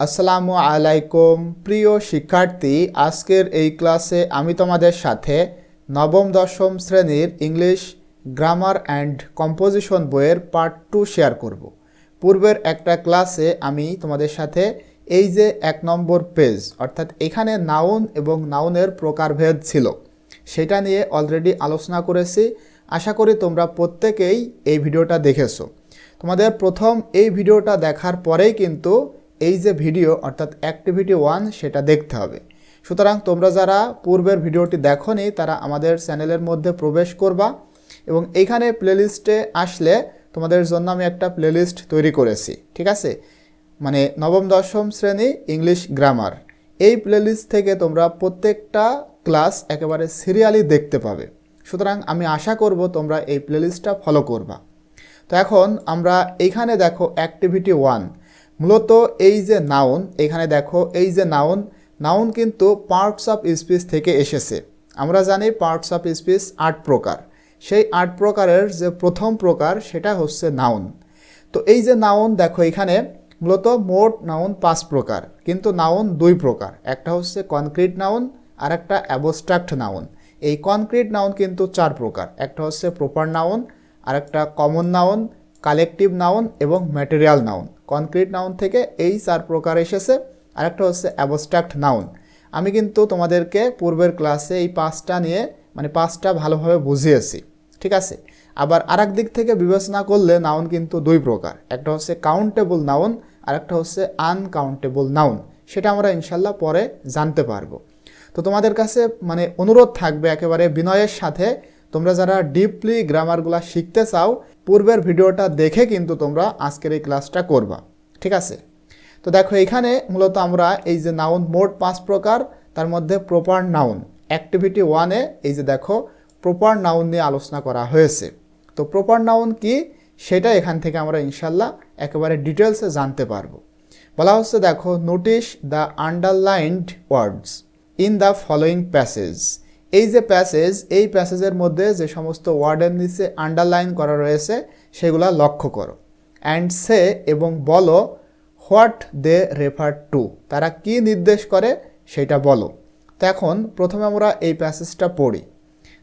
আসসালামু আলাইকুম। প্রিয় শিক্ষার্থী, আজকের এই ক্লাসে আমি তোমাদের সাথে নবম, দশম শ্রেণির ইংলিশ গ্রামার অ্যান্ড কম্পোজিশন বইয়ের পার্ট টু শেয়ার করব। পূর্বের একটা ক্লাসে আমি তোমাদের সাথে এই যে এক নম্বর পেজ, অর্থাৎ এখানে নাউন এবং নাউনের প্রকারভেদ ছিল, সেটা নিয়ে অলরেডি আলোচনা করেছি। আশা করি তোমরা প্রত্যেকেই এই ভিডিওটা দেখেছ। তোমাদের প্রথম এই ভিডিওটা দেখার পরেই কিন্তু এই যে ভিডিও, অর্থাৎ অ্যাক্টিভিটি ওয়ান সেটা দেখতে হবে। সুতরাং তোমরা যারা পূর্বের ভিডিওটি দেখোনি, তারা আমাদের চ্যানেলের মধ্যে প্রবেশ করবা এবং এইখানে প্লেলিস্টে আসলে তোমাদের জন্য আমি একটা প্লেলিস্ট তৈরি করেছি, ঠিক আছে? মানে নবম, দশম শ্রেণি ইংলিশ গ্রামার। এই প্লেলিস্ট থেকে তোমরা প্রত্যেকটা ক্লাস একেবারে সিরিয়ালি দেখতে পাবে। সুতরাং আমি আশা করব তোমরা এই প্লেলিস্টটা ফলো করবা। তো এখন আমরা এইখানে দেখো অ্যাক্টিভিটি ওয়ান মূলত এই যে নাউন এখানে দেখো এই যে নাউন নাউন কিন্তু পার্টস অফ স্পিচ থেকে এসেছে। আমরা জানি পার্টস অফ স্পিচ আট প্রকার। সেই আট প্রকারের যে প্রথম প্রকার সেটা হচ্ছে নাউন তো এই যে নাউন দেখো এখানে মূলত মোট নাউন পাঁচ প্রকার, কিন্তু নাউন দুই প্রকার। একটা হচ্ছে কনক্রিট নাউন আর একটা অ্যাবস্ট্রাক্ট নাউন এই কনক্রিট নাউন কিন্তু চার প্রকার। একটা হচ্ছে প্রপার নাউন আর একটা কমন নাউন কালেকটিভ নাউন এবং ম্যাটেরিয়াল নাউন কনক্রিট নাউন থেকে এই চার প্রকার এসেছে। আরেকটা হচ্ছে অ্যাবস্ট্রাক্ট নাউন আমি কিন্তু তোমাদেরকে পূর্বের ক্লাসে এই পাঁচটা নিয়ে মানে পাঁচটা ভালোভাবে বুঝিয়েছি, ঠিক আছে? আবার আরেক দিক থেকে বিবেচনা করলে নাউন কিন্তু দুই প্রকার। একটা হচ্ছে কাউন্টেবল নাউন আর একটা হচ্ছে আনকাউন্টেবল নাউন সেটা আমরা ইনশাল্লাহ পরে জানতে পারব। তো তোমাদের কাছে মানে অনুরোধ থাকবে একেবারে বিনয়ের সাথে তোমরা যারা ডিপলি গ্রামারগুলো শিখতে চাও, পূর্বের ভিডিওটা দেখে কিন্তু তোমরা আজকের এই ক্লাসটা করবা। ঠিক আছে? তো দেখো, এখানে মূলত আমরা এই যে নাউন মোট পাঁচ প্রকার, তার মধ্যে প্রপার নাউন অ্যাক্টিভিটি ওয়ানে এই যে দেখো প্রপার নাউন নিয়ে আলোচনা করা হয়েছে। তো প্রপার নাউন কি? সেটা এখান থেকে আমরা ইনশাল্লাহ একেবারে ডিটেলসে জানতে পারব। বলা হচ্ছে দেখো notice the underlined words in the following passage এই যে প্যাসেজ, এই প্যাসেজের মধ্যে যে সমস্ত ওয়ার্ডের নিচে আন্ডারলাইন করা রয়েছে, সেগুলা লক্ষ্য করো। অ্যান্ড সে এবং বলো হোয়াট দে রেফার টু তারা কি নির্দেশ করে সেটা বলো। তো এখন প্রথমে আমরা এই প্যাসেজটা পড়ি।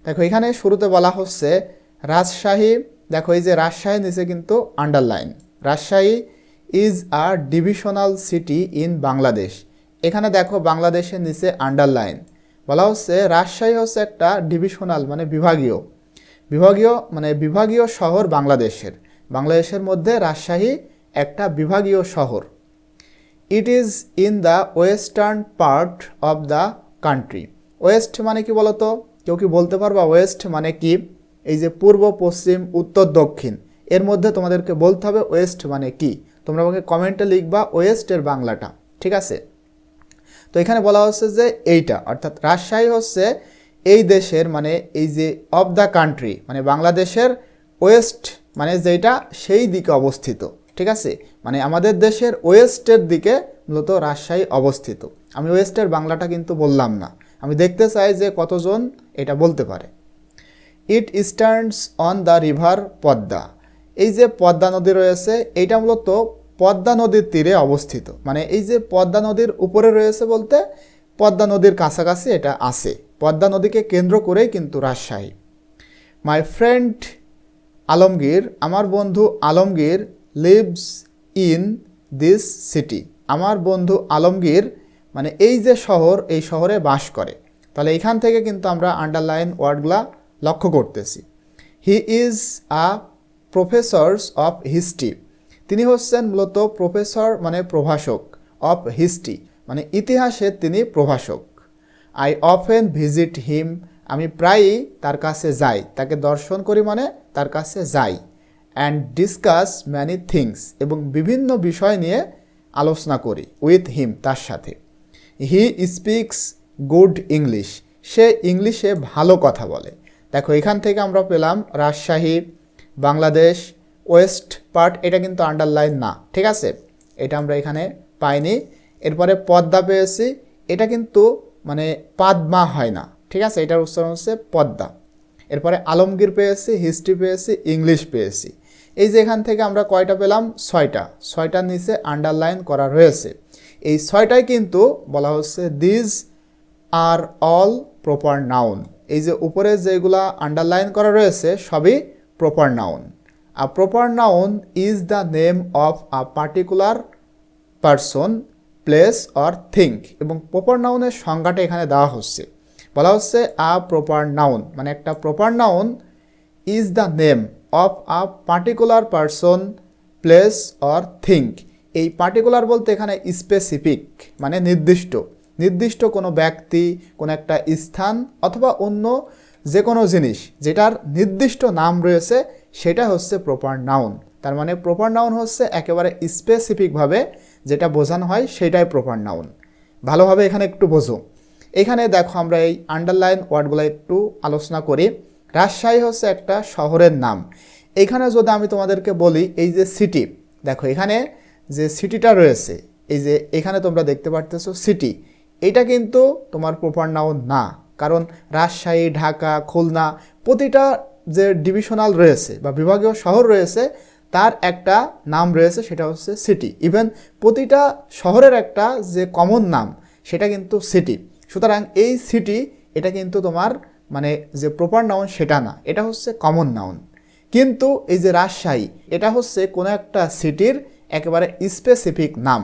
দেখো, এখানে শুরুতে বলা হচ্ছে রাজশাহী, দেখো এই যে রাজশাহী নিচে কিন্তু underline Rajshahi is a divisional city in Bangladesh এখানে দেখো বাংলাদেশের নিচে আন্ডারলাইন বলা হচ্ছে, রাজশাহী হচ্ছে একটা ডিভিশনাল মানে বিভাগীয়। বিভাগীয় মানে বিভাগীয় শহর বাংলাদেশের। বাংলাদেশের মধ্যে রাজশাহী একটা বিভাগীয় শহর। It is in the western part of the country west মানে কি বলতো? কেউ কি বলতে পারবা? ওয়েস্ট মানে কি? এই যে পূর্ব, পশ্চিম, উত্তর, দক্ষিণ। এর মধ্যে তোমাদেরকে বলতে হবে ওয়েস্ট মানে কি। তোমরা আমাকে কমেন্টে লিখবা ওয়েস্টের বাংলাটা। ঠিক আছে? তো এখানে বলা হচ্ছে যে এইটা, অর্থাৎ রাজশাহী হচ্ছে এই দেশের মানে এই যে অফ দ্য কান্ট্রি মানে বাংলাদেশের ওয়েস্ট মানে যেটা সেই দিকে অবস্থিত, ঠিক আছে? মানে আমাদের দেশের ওয়েস্টের দিকে মূলত রাজশাহী অবস্থিত। আমি ওয়েস্টের বাংলাটা কিন্তু বললাম না। আমি দেখতে চাই যে কতজন এটা বলতে পারে। It stands on the river Padma এই যে পদ্মা নদী রয়েছে, এইটা মূলত পদ্মা নদীর তীরে অবস্থিত। মানে এই যে পদ্মা নদীর উপরে রয়েছে বলতে, পদ্মা নদীর কাছাকাছি এটা আছে। পদ্মা নদীকে কেন্দ্র করেই কিন্তু রাজশাহী। মাই ফ্রেন্ড আলমগীর, আমার বন্ধু Alamgir lives in this city আমার বন্ধু আলমগীর মানে এই যে শহর, এই শহরে বাস করে। তাহলে এখান থেকে কিন্তু আমরা আন্ডারলাইন ওয়ার্ডগুলা লক্ষ্য করতেছি। He is a professors of history তিনি হচ্ছেন মূলত প্রফেসর মানে প্রভাষক, অফ হিস্ট্রি মানে ইতিহাসে তিনি প্রভাষক। আই অফেন ভিজিট হিম, আমি প্রায়ই তার কাছে যাই, তাকে দর্শন করি মানে তার কাছে যাই, অ্যান্ড ডিসকাস ম্যানি থিংস এবং বিভিন্ন বিষয় নিয়ে আলোচনা করি উইথ হিম তার সাথে। হি স্পিক্স গুড ইংলিশ, সে ইংলিশে ভালো কথা বলে। দেখো, এখান থেকে আমরা পেলাম রাজশাহী, বাংলাদেশ ওয়েস্ট পার্ট, এটা কিন্তু আন্ডারলাইন না, ঠিক আছে? এটা আমরা এখানে পাইনি। এরপরে পদ্মা পেয়েছি, এটা কিন্তু মানে পাদমা হয় না, ঠিক আছে? এটার উচ্চারণ হচ্ছে পদ্মা। এরপরে আলমগীর পেয়েছি, হিস্ট্রি পেয়েছি, ইংলিশ পেয়েছি। এই যে এখান থেকে আমরা কয়টা পেলাম? ছয়টা। ছয়টার নিচে আন্ডারলাইন করা রয়েছে। এই ছয়টাই কিন্তু বলা হচ্ছে these are all proper noun এই যে উপরে যেগুলা আন্ডারলাইন করা রয়েছে, সবই proper noun a proper noun is the name of a particular person place or thing এবং প্রপার নাউনের সংজ্ঞাটা এখানে দেওয়া হচ্ছে। বলা হচ্ছে আ প্রপার নাউন মানে একটা proper noun is the name of a particular person place or thing এই পার্টিকুলার বলতে এখানে স্পেসিফিক মানে নির্দিষ্ট। নির্দিষ্ট কোনো ব্যক্তি, কোনো একটা স্থান, অথবা অন্য যে কোনো জিনিস, যেটার নির্দিষ্ট নাম রয়েছে সেটা হচ্ছে প্রপার নাউন তার মানে প্রপার নাউন হচ্ছে একেবারে স্পেসিফিকভাবে যেটা বোঝানো হয় সেটাই প্রপার নাউন ভালোভাবে এখানে একটু বোঝো। এখানে দেখো আমরা এই আন্ডারলাইন ওয়ার্ডগুলো একটু আলোচনা করি। রাজশাহী হচ্ছে একটা শহরের নাম। এখানে যদি আমি তোমাদেরকে বলি এই যে সিটি দেখো এখানে যে সিটিটা রয়েছে, এই যে এখানে তোমরা দেখতে পারতেছো সিটি এটা কিন্তু তোমার প্রপার নাউন না। কারণ রাজশাহী, ঢাকা, খুলনা, প্রতিটা যে ডিভিশনাল রয়েছে বা বিভাগীয় শহর রয়েছে, তার একটা নাম রয়েছে, সেটা হচ্ছে সিটি ইভেন প্রতিটা শহরের একটা যে কমন নাম, সেটা কিন্তু সিটি সুতরাং এই সিটি এটা কিন্তু তোমার মানে যে প্রপার নাউন সেটা না। এটা হচ্ছে কমন নাউন কিন্তু এই যে রাজশাহী, এটা হচ্ছে কোনো একটা সিটির একেবারে স্পেসিফিক নাম।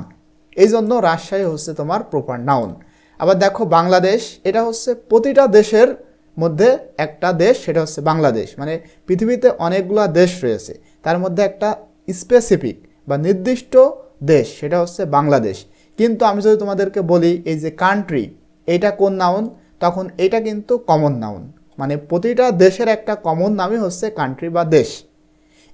এই জন্য রাজশাহী হচ্ছে তোমার প্রপার নাউন আবার দেখো বাংলাদেশ, এটা হচ্ছে প্রতিটা দেশের মধ্যে একটা দেশ, সেটা হচ্ছে বাংলাদেশ। মানে পৃথিবীতে অনেকগুলো দেশ রয়েছে। তার মধ্যে একটা স্পেসিফিক বা নির্দিষ্ট দেশ, সেটা হচ্ছে বাংলাদেশ। কিন্তু আমি যদি তোমাদেরকে বলি, এই যে কান্ট্রি এইটা কোন নাউন তখন এটা কিন্তু কমন নাউন মানে প্রতিটা দেশের একটা কমন নামই হচ্ছে কান্ট্রি বা দেশ।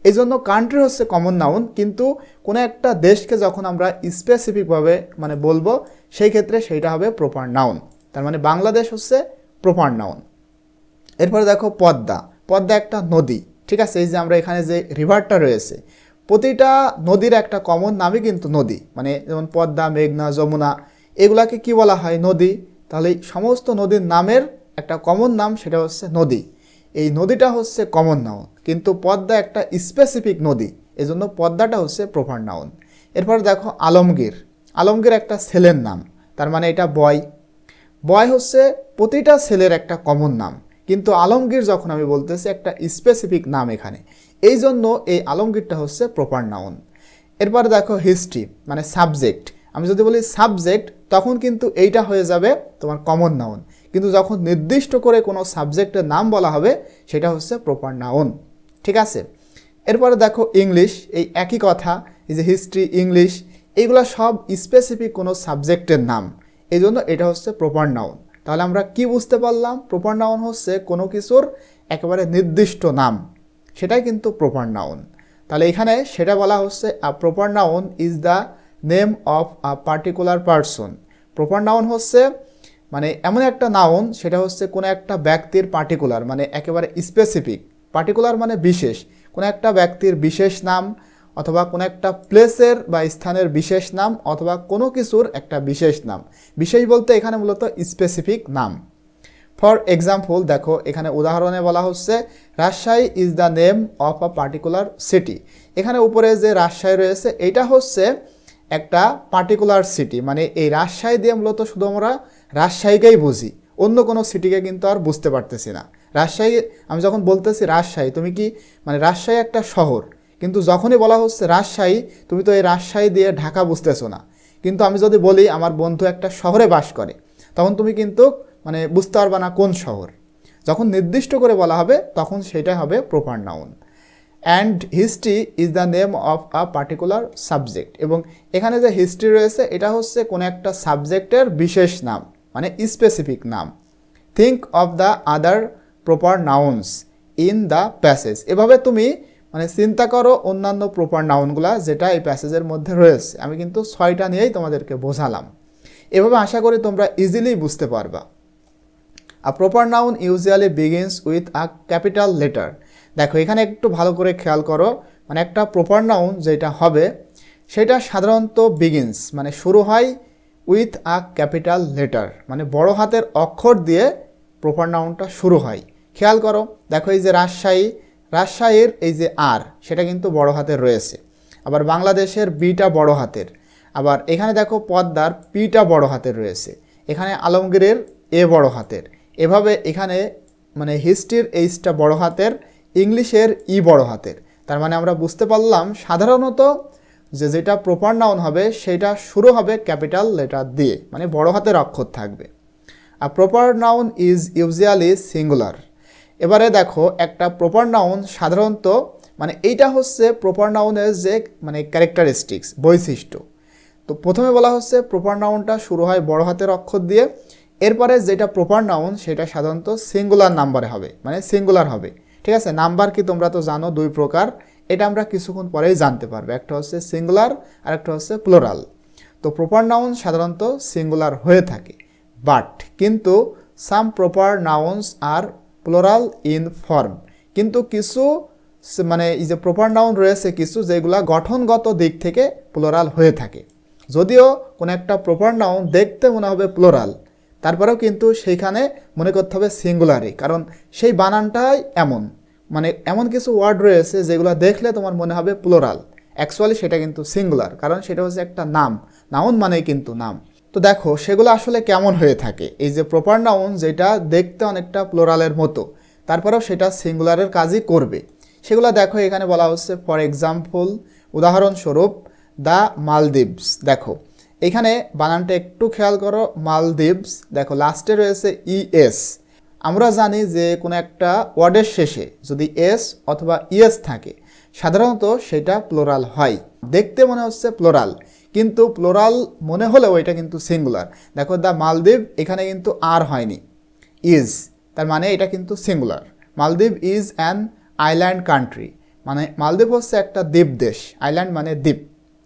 এই জন্য কান্ট্রি হচ্ছে কমন নাউন কিন্তু কোনো একটা দেশকে যখন আমরা স্পেসিফিকভাবে মানে বলব, সেই ক্ষেত্রে সেইটা হবে প্রপার নাউন তার মানে বাংলাদেশ হচ্ছে প্রপার নাউন এরপরে দেখো পদ্মা। পদ্মা একটা নদী, ঠিক আছে? এই যে আমরা এখানে যে রিভারটা রয়েছে, প্রতিটা নদীর একটা কমন নামই কিন্তু নদী। মানে যেমন পদ্মা, মেঘনা, যমুনা, এগুলাকে কি বলা হয়? নদী। তাহলে সমস্ত নদীর নামের একটা কমন নাম সেটা হচ্ছে নদী। এই নদীটা হচ্ছে কমন নাউন কিন্তু পদ্মা একটা স্পেসিফিক নদী। এজন্য পদ্মাটা হচ্ছে প্রপার নাউন এরপর দেখো আলমগীর। আলমগীর একটা ছেলের নাম। তার মানে এটা বয়। বয় হচ্ছে প্রতিটা ছেলের একটা কমন নাম। কিন্তু আলমগীর যখন আমি বলতেছি একটা স্পেসিফিক নাম এখানে এই জন্য এই আলমগীরটা হচ্ছে প্রপার নাউন এরপর দেখো হিস্ট্রি মানে সাবজেক্ট আমি যদি বলি সাবজেক্ট তখন কিন্তু এইটা হয়ে যাবে তোমার কমন নাউন কিন্তু যখন নির্দিষ্ট করে কোনো সাবজেক্টের নাম বলা হবে, সেটা হচ্ছে প্রপার নাউন ঠিক আছে? এরপরে দেখো ইংলিশ, এই একই কথা, এই যে হিস্ট্রি ইংলিশ, এইগুলো সব স্পেসিফিক কোনো সাবজেক্টের নাম। এই জন্য এটা হচ্ছে প্রপার নাউন তাহলে আমরা কি বুঝতে পারলাম? প্রপার নাউন হচ্ছে কোনো কিছুর একেবারে নির্দিষ্ট নাম। সেটাই কিন্তু প্রপার নাউন তাহলে এখানে সেটা বলা হচ্ছে a proper noun is the name of a particular person proper noun হচ্ছে মানে এমন একটা নাউন সেটা হচ্ছে কোনো একটা ব্যক্তির পার্টিকুলার মানে একেবারে স্পেসিফিক পার্টিকুলার মানে বিশেষ। কোনো একটা ব্যক্তির বিশেষ নাম অথবা কোনো একটা প্লেসের বা স্থানের বিশেষ নাম অথবা কোনো কিছুর একটা বিশেষ নাম। বিশেষ বলতে এখানে মূলত স্পেসিফিক নাম। ফর এক্সাম্পল দেখো, এখানে উদাহরণে বলা হচ্ছে, Rajshahi is the name of a particular city এখানে উপরে যে রাজশাহী রয়েছে, এটা হচ্ছে একটা পার্টিকুলার সিটি মানে এই রাজশাহী দিয়ে মূলত শুধু আমরা রাজশাহীকেই বুঝি। অন্য কোনো সিটিকে কিন্তু আর বুঝতে পারতেছি না। রাজশাহী, আমি যখন বলতেছি রাজশাহী, তুমি কি মানে রাজশাহী একটা শহর কিন্তু যখনই বলা হচ্ছে রাজশাহী, তুমি তো এই রাজশাহী দিয়ে ঢাকা বুঝতেছো না। কিন্তু আমি যদি বলি, আমার বন্ধু একটা শহরে বাস করে, তখন তুমি কিন্তু মানে বুঝতে পারবে না কোন শহর। যখন নির্দিষ্ট করে বলা হবে, তখন সেটা হবে proper noun and history is the name of a particular subject এবং এখানে যে হিস্ট্রি রয়েছে, এটা হচ্ছে কোনো একটা সাবজেক্টের বিশেষ নাম মানে স্পেসিফিক নাম। Think of the other proper nouns in the passage এভাবে তুমি মানে চিন্তা করো অন্যান্য প্রপার নাউনগুলা যেটা এই প্যাসেজের মধ্যে রয়েছে। আমি কিন্তু ছয়টা নিয়েই তোমাদেরকে বোঝালাম। এভাবে আশা করি তোমরা ইজিলি বুঝতে পারবা। A proper noun usually begins with a capital letter দেখো, এখানে একটু ভালো করে খেয়াল করো। মানে একটা প্রপার নাউন যেটা হবে, সেটা সাধারণত বিগিনস মানে শুরু হয় উইথ আ ক্যাপিটাল লেটার মানে বড় হাতের অক্ষর দিয়ে প্রপার নাউনটা শুরু হয়। খেয়াল করো, দেখো এই যে রাজশাহী রাজশাহীর এই যে আর, সেটা কিন্তু বড় হাতের রয়েছে। আবার বাংলাদেশের বিটা বড় হাতের। আবার এখানে দেখো পদ্মার পিটা বড় হাতের রয়েছে। এখানে আলমগীরের এ বড় হাতের। এভাবে এখানে মানে হিস্ট্রির এইচটা বড় হাতের, ইংলিশের ই বড় হাতের। তার মানে আমরা বুঝতে পারলাম সাধারণত যে যেটা প্রপার নাউন হবে, সেটা শুরু হবে ক্যাপিটাল লেটার দিয়ে মানে বড় হাতের অক্ষর থাকবে। আর proper noun is usually singular এবারে দেখো একটা প্রপার নাউন সাধারণত মানে এইটা হচ্ছে প্রপার নাউনের যে মানে ক্যারেক্টারিস্টিক্স বৈশিষ্ট্য। তো প্রথমে বলা হচ্ছে প্রপার নাউনটা শুরু হয় বড় হাতের অক্ষর দিয়ে। এরপরে যেটা প্রপার নাউন সেটা সাধারণত সিঙ্গুলার নাম্বারে হবে মানে সিঙ্গুলার হবে। ঠিক আছে? নাম্বার কি তোমরা তো জানো, দুই প্রকার। এটা আমরা কিছুক্ষণ পরেই জানতে পারব। একটা হচ্ছে সিঙ্গুলার আর একটা হচ্ছে প্লোরাল তো প্রপার নাউন সাধারণত সিঙ্গুলার হয়ে থাকে। বাট কিন্তু some proper nouns are plural in form কিন্তু কিছু মানে এই যে প্রপার নাউন রয়েছে কিছু যেগুলা গঠনগত দিক থেকে প্লোরাল হয়ে থাকে। যদিও কোনো একটা প্রপার নাউন দেখতে মনে হবে প্লোরাল তারপরেও কিন্তু সেইখানে মনে করতে হবে সিঙ্গুলারই কারণ সেই বানানটাই এমন। মানে এমন কিছু ওয়ার্ড রয়েছে যেগুলো দেখলে তোমার মনে হবে প্লোরাল অ্যাকচুয়ালি সেটা কিন্তু সিঙ্গুলার কারণ সেটা হচ্ছে একটা নাম। নাউন মানেই কিন্তু নাম। তো দেখো, সেগুলো আসলে কেমন হয়ে থাকে? এই যে প্রপার নাউন যেটা দেখতে অনেকটা প্লোরালের মতো, তারপরেও সেটা সিঙ্গুলারের কাজই করবে। সেগুলো দেখো, এখানে বলা হচ্ছে ফর এক্সাম্পল উদাহরণস্বরূপ দ্য মালদ্বীপস দেখো, এখানে বানানটা একটু খেয়াল করো মালদ্বীপস দেখো লাস্টে রয়েছে ইএস আমরা জানি যে কোনো একটা ওয়ার্ডের শেষে যদি এস অথবা ইএস থাকে, সাধারণত সেটা প্লোরাল হয়। দেখতে মনে হচ্ছে প্লোরাল কিন্তু প্লোরাল মনে হলেও এটা কিন্তু সিঙ্গুলার। দেখো, দ্য মালদ্বীপ এখানে কিন্তু আর হয়নি। ইজ, তার মানে এটা কিন্তু singular. Maldives is an island country. মানে মালদ্বীপ হচ্ছে একটা দ্বীপ দেশ। আইল্যান্ড মানে দ্বীপ।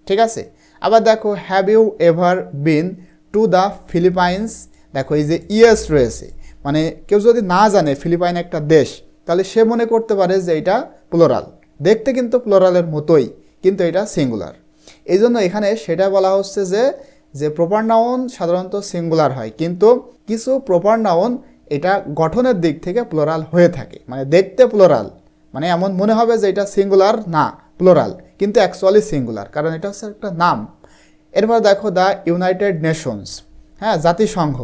ঠিক আছে? আবার দেখো have you ever been to the Philippines দেখো, এই যে ইয়েস রয়েছে। মানে কেউ যদি না জানে ফিলিপাইন একটা দেশ, তাহলে সে মনে করতে পারে যে এটা প্লোরাল। দেখতে কিন্তু প্লোরালের মতোই, কিন্তু এটা সিঙ্গুলার। এই জন্য এখানে সেটা বলা হচ্ছে যে যে প্রপার নাউন সাধারণত সিঙ্গুলার হয়, কিন্তু কিছু প্রপার নাউন এটা গঠনের দিক থেকে প্লোরাল হয়ে থাকে মানে দেখতে প্লোরাল মানে এমন মনে হবে যে এটা সিঙ্গুলার না প্লোরাল কিন্তু অ্যাকচুয়ালি সিঙ্গুলার কারণ এটা হচ্ছে একটা নাম। এরপর দেখো দ্য ইউনাইটেড নেশনস হ্যাঁ জাতিসংঘ,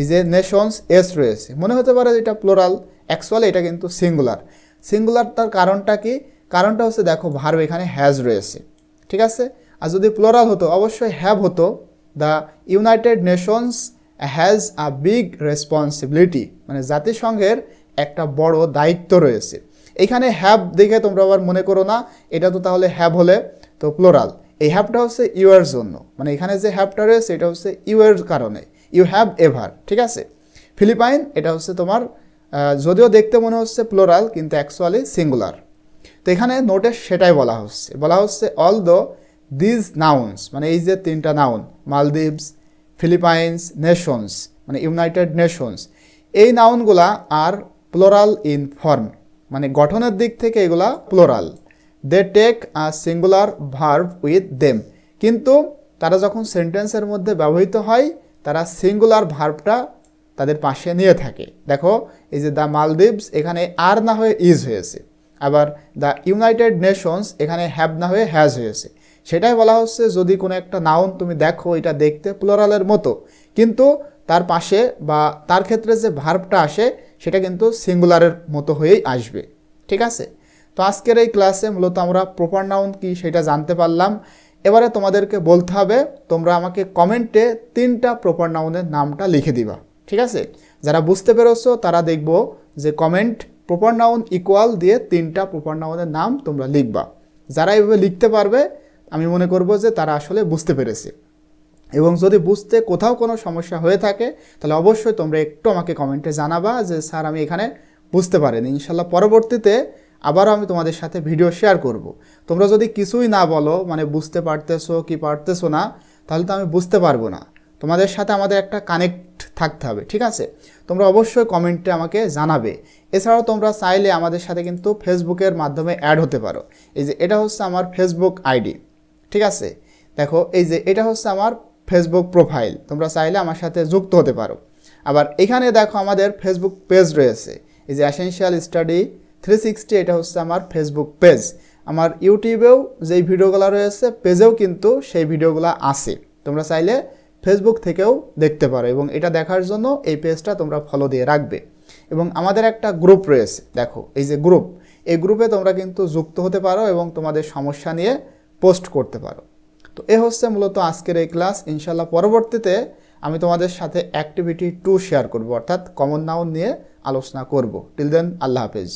এই যে নেশনস এস রয়েছে, মনে হতে পারে যে এটা প্লোরাল অ্যাকচুয়ালি এটা কিন্তু সিঙ্গুলার সিঙ্গুলার তার কারণটা কি? কারণটা হচ্ছে দেখো ভার্ব এখানে হ্যাজ রয়েছে, ঠিক আছে? আর যদি প্লোরাল হতো, অবশ্যই হ্যাভ হতো। The United Nations has a big responsibility মানে জাতিসংঘের একটা বড় দায়িত্ব রয়েছে। এখানে হ্যাভ দেখে তোমরা আবার মনে করো না, এটা তো তাহলে হ্যাভ হলে তো প্লোরাল এই হ্যাভটা হচ্ছে ইউয়ের জন্য। মানে এখানে যে হ্যাভটা রয়েছে, এটা হচ্ছে ইউয়ের কারণে। ইউ হ্যাভ এভার ঠিক আছে? ফিলিপাইন, এটা হচ্ছে তোমার যদিও দেখতে মনে হচ্ছে প্লোরাল কিন্তু অ্যাকচুয়ালি সিঙ্গুলার তো এখানে নোটে সেটাই বলা হচ্ছে। বলা হচ্ছে অল দো দিজ নাউন্স মানে এই যে তিনটা নাউন মালদ্বীপস ফিলিপাইন্স নেশনস মানে ইউনাইটেড নেশনস এই নাউনগুলা আর প্লোরাল ইন ফর্ম মানে গঠনের দিক থেকে এগুলা plural they take a singular verb with them কিন্তু তারা যখন সেন্টেন্সের মধ্যে ব্যবহৃত হয়, তারা সিঙ্গুলার ভার্বটা তাদের পাশে নিয়ে থাকে। দেখো, এই যে দ্য মালদ্বীপস এখানে আর না হয়ে ইজ হয়েছে, আবার দ্য ইউনাইটেড নেশনস এখানে হ্যাভ না হয়ে হ্যাজ হয়েছে। সেটাই বলা হচ্ছে, যদি কোনো একটা নাউন তুমি দেখো, এটা দেখতে প্লোরালের মতো, কিন্তু তার পাশে বা তার ক্ষেত্রে যে ভার্বটা আসে, সেটা কিন্তু সিঙ্গুলারের মতো হয়েই আসবে। ঠিক আছে? তো আজকের এই ক্লাসে মূলত আমরা প্রপার নাউন কি সেটা জানতে পারলাম। এবারে তোমাদেরকে বলতে হবে, তোমরা আমাকে কমেন্টে তিনটা প্রপার নাউনের নামটা লিখে দিবা। ঠিক আছে? যারা বুঝতে পেরেছ, তারা দেখব যে কমেন্ট প্রপার নাউন ইকুয়াল দিয়ে তিনটা প্রপার নাউনের নাম তোমরা লিখবা। যারা এভাবে লিখতে পারবে আমি মনে করব যে তারা আসলে বুঝতে পেরেছে। এবং যদি বুঝতে কোথাও কোনো সমস্যা হয়ে থাকে, তাহলে অবশ্যই তোমরা একটু আমাকে কমেন্টে জানাবা যে, স্যার, আমি এখানে বুঝতে পারিনি। ইনশাল্লাহ পরবর্তীতে আবারও আমি তোমাদের সাথে ভিডিও শেয়ার করব। তোমরা যদি কিছুই না বলো মানে বুঝতে পারতেছো কি পারতেছো না, তাহলে তো আমি বুঝতে পারব না। তোমাদের সাথে আমাদের একটা কানেক্ট থাকতে হবে, ঠিক আছে? তোমরা অবশ্যই কমেন্টে আমাকে জানাবে। এছাড়াও তোমরা চাইলে আমাদের সাথে কিন্তু ফেসবুকের মাধ্যমে অ্যাড হতে পারো। এই যে, এটা হচ্ছে আমার ফেসবুক আইডি ঠিক আছে? দেখো, এই যে এটা হচ্ছে আমার ফেসবুক প্রোফাইল তোমরা চাইলে আমার সাথে যুক্ত হতে পারো। আবার এখানে দেখো আমাদের ফেসবুক পেজ রয়েছে। এই যে অ্যাসেনশিয়াল স্টাডি থ্রি সিক্সটি এটা হচ্ছে আমার ফেসবুক পেজ আমার ইউটিউবেও যেই ভিডিওগুলো রয়েছে, পেজেও কিন্তু সেই ভিডিওগুলো আছে। তোমরা চাইলে ফেসবুক থেকেও দেখতে পারো এবং এটা দেখার জন্য এই পেজটা তোমরা ফলো দিয়ে রাখবে। এবং আমাদের একটা গ্রুপ রয়েছে, দেখো, এই যে গ্রুপ এই গ্রুপে তোমরা কিন্তু যুক্ত হতে পারো এবং তোমাদের সমস্যা নিয়ে পোস্ট করতে পারো। তো এ হচ্ছে মূলত আজকের এই ক্লাস। ইনশাল্লাহ পরবর্তীতে আমি তোমাদের সাথে অ্যাক্টিভিটি টু শেয়ার করব, অর্থাৎ কমন নাউন নিয়ে আলোচনা করব। টিল দেন আল্লাহ হাফেজ।